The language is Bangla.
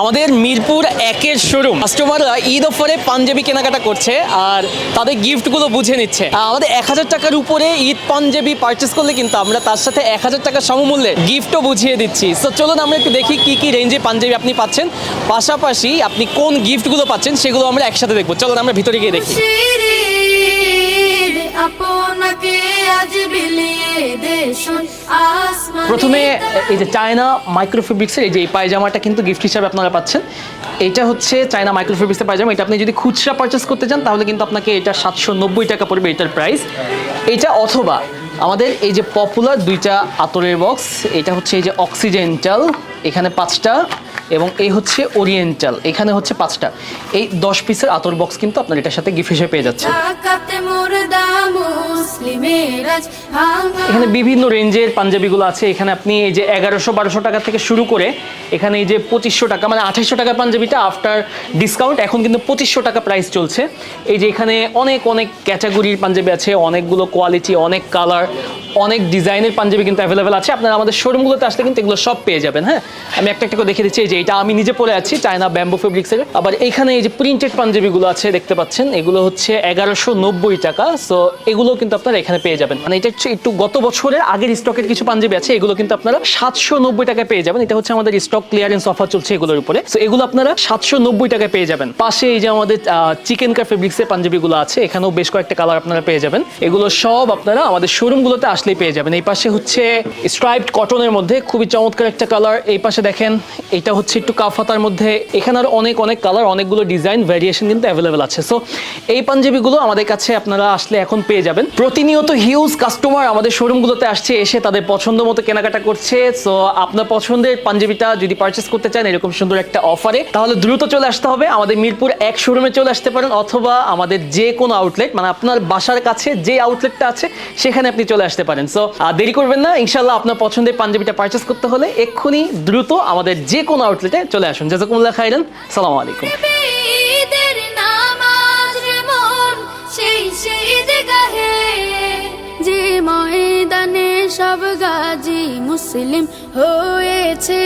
আমাদের মিরপুর একের শোরুম। কাস্টমাররা ঈদ অফারে পাঞ্জাবি কেনাকাটা করছে আর তাদের গিফটগুলো বুঝে নিচ্ছে। আমাদের এক হাজার টাকার উপরে ঈদ পাঞ্জাবি পারচেস করলে কিন্তু আমরা তার সাথে এক হাজার টাকার সমমূল্যে গিফটও বুঝিয়ে দিচ্ছি। সো চলুন আমরা একটু দেখি কি কি রেঞ্জে পাঞ্জাবি আপনি পাচ্ছেন। পাশাপাশি আপনি কোন গিফটগুলো পাচ্ছেন সেগুলো আমরা একসাথে দেখব। চলুন আমরা ভিতরে গিয়ে দেখি। আপনাকে আজ বিলিয়ে আসমান প্রথমে এই যে চায়না মাইক্রোফেব্রিক্সের এই যে এই পায়জামাটা কিন্তু গিফট হিসাবে আপনারা পাচ্ছেন। এটা হচ্ছে চায়না মাইক্রোফেব্রিক্সের পায়জামা। এটা আপনি যদি খুচরা পারচেস করতে চান, তাহলে কিন্তু আপনাকে এটা সাতশো নব্বই টাকা পড়বে এটার প্রাইস এটা অথবা আমাদের এই যে পপুলার দুইটা আতরের বক্স এটা হচ্ছে এই যে অক্সিজেন্টাল এখানে পাঁচটা, এবং এই হচ্ছে ওরিয়েন্টাল এখানে হচ্ছে পাঁচটা। এই দশ পিসের আতর বক্স কিন্তু আপনার এটার সাথে গিফট হিসেবে পেয়ে যাচ্ছে এখানে বিভিন্ন রেঞ্জের পাঞ্জাবিগুলো আছে। এখানে আপনি এই যে এগারোশো বারোশো টাকা থেকে শুরু করে এখানে এই যে পঁচিশশো টাকা মানে আঠাশশো টাকা পাঞ্জাবিটা আফটার ডিসকাউন্ট এখন কিন্তু পঁচিশশো টাকা প্রাইস চলছে। এই যে এখানে অনেক অনেক ক্যাটাগরির পাঞ্জাবি আছে, অনেকগুলো কোয়ালিটি অনেক কালার অনেক ডিজাইনের পাঞ্জাবি কিন্তু অ্যাভেলেবেল আছে। আপনারা আমাদের শোরুমগুলোতে আসলে কিন্তু এগুলো সব পেয়ে যাবেন হ্যাঁ? আমি একটা একটা করে দেখে দিচ্ছি যে এটা আমি নিজে পরে আছি চায়না ব্যাম্বো ফেব্রিক্সের আবার এখানে এই যে প্রিন্টেড পাঞ্জাবিগুলো আছে, দেখতে পাচ্ছেন, এগুলো হচ্ছে এগারোশো টাকা সো এগুলো কিন্তু আপনারা এখানে পেয়ে যাবেন। মানে এটা হচ্ছে একটু গত বছরের আগের স্টকের কিছু পাঞ্জাবি আছে, এগুলো কিন্তু আপনারা সাতশো নব্বই টাকায় পেয়ে যাবেন। এটা হচ্ছে আমাদের স্টক ক্লিয়ারেন্স অফার চলছে এগুলোর উপরে। সো এগুলো আপনারা সাতশো নব্বই টাকায় পেয়ে যাবেন। পাশে এই যে আমাদের চিকেন কার ফেব্রিক্সের পাঞ্জাবিগুলো আছে, এখানেও বেশ কয়েকটা কালার আপনারা পেয়ে যাবেন। এগুলো সব আপনারা আমাদের শোরুম শোরুমগুলোতে আসলেই পেয়ে যাবেন। এই পাশে হচ্ছে স্ট্রাইপড কটনের মধ্যে, খুবই চমৎকার একটা কালার এই পাশে দেখেন, এটা হচ্ছে একটু কাফাতার মধ্যে। এখানে আর অনেক অনেক কালার অনেকগুলো ডিজাইন ভ্যারিয়েশন কিন্তু অ্যাভেলেবেল আছে। সো এই পাঞ্জাবিগুলো আমাদের কাছে আপনারা আসলে এখন পেয়ে যাবেন। প্রতিনিয়ত হিউজ কাস্টমার আমাদের শোরুমগুলোতে আসছে, এসে তাদের পছন্দ মতো কেনাকাটা করছে। সো আপনার পছন্দের পাঞ্জাবিটা যদি পারচেস করতে চান, এরকম সুন্দর একটা অফারে তাহলে দ্রুত চলে আসতে হবে। আমাদের মিরপুর এক শোরুমে চলে আসতে পারেন, অথবা আমাদের যে কোনো আউটলেট মানে আপনার বাসার কাছে যে আউটলেটটা আছে, সেখানে আপনি চলে আসতে পারেন। সো দেরি করবেন না ইনশাল্লাহ আপনার পছন্দের পাঞ্জাবিটা পারচেস করতে হলে এক্ষুনি দ্রুত আমাদের যে কোনো আউটলেটে চলে আসুন। জাজাকুমুল্লাহ খাইরান সালাম আলাইকুম। সব গাজী মুসলিম হয়েছে।